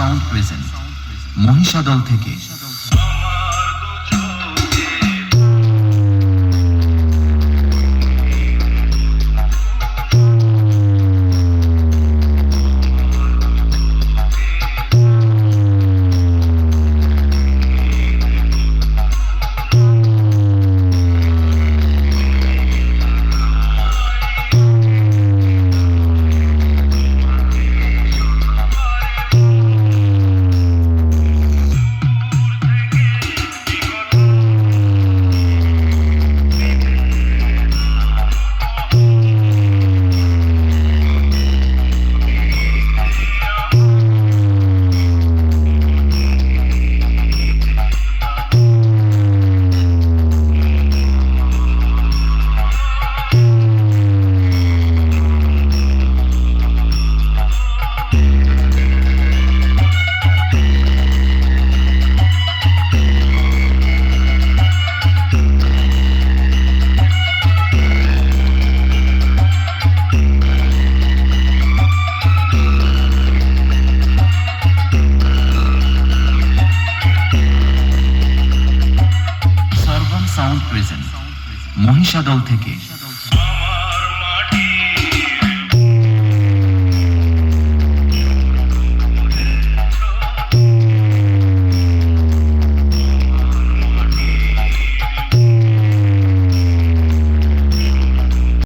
sound present Mahishadal থেকে মহিষাদল থেকে